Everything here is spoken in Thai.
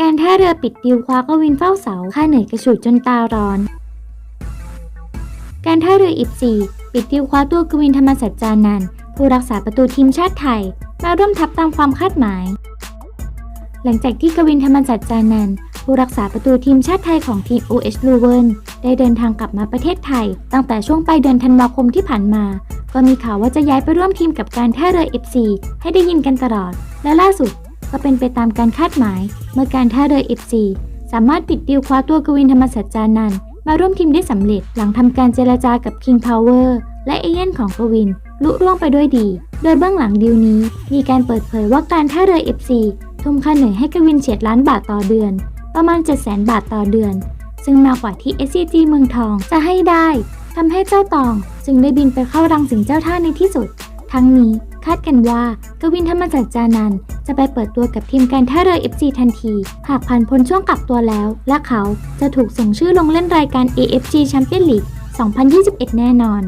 การท่าเรือปิดดิวคว้ากวินเฝ้าเสาค่าเหนื่อยกระฉุดจนตาร้อน การท่าเรืออิฟซีปิดดิวคว้าตัวกวินธรรมสัจจานันท์ผู้รักษาประตูทีมชาติไทย มาร่วมทัพตามความคาดหมาย หลังจากที่กวินธรรมสัจจานันท์ผู้รักษาประตูทีมชาติไทยของทีม OH l u v e n ได้เดินทางกลับมาประเทศไทย ตั้งแต่ช่วงปลายเดือนธันวาคมที่ผ่านมา ก็มีข่าวว่าจะย้ายไปร่วมทีมกับการท่าเรือ FC ให้ได้ยินกันตลอด และล่าสุดก็เป็นไปตามการคาดหมาย เมื่อการท่าเรือ FC สามารถปิดดีลคว้าตัวกวินธรรมสัจจานันท์มาร่วมทีมได้สำเร็จหลังทำการเจรจากับ King Power และเอเย่นของกวินลุร่วงไปด้วยดี โดยเบื้องหลังดีลนี้ มีการเปิดเผยว่าการท่าเรือ FC ทุ่มค่าเหนื่อยให้กวินเฉียดล้านบาทต่อเดือน ประมาณ 700,000 บาทต่อเดือน ซึ่งมากกว่าที่ SCG เมืองทองจะให้ได้ทำให้เจ้าตองจึงได้บินไปเข้ารังสิงเจ้าท่าในที่สุด ทั้งนี้คาดกันว่ากวินธรรมจักรจานันจะไปเปิดตัวกับทีมการท่าเรือ FC ทันที หากผ่านพ้นช่วงกักตัวแล้ว และเขาจะถูกส่งชื่อลงเล่นรายการ AFC Champions League 2021 แน่นอน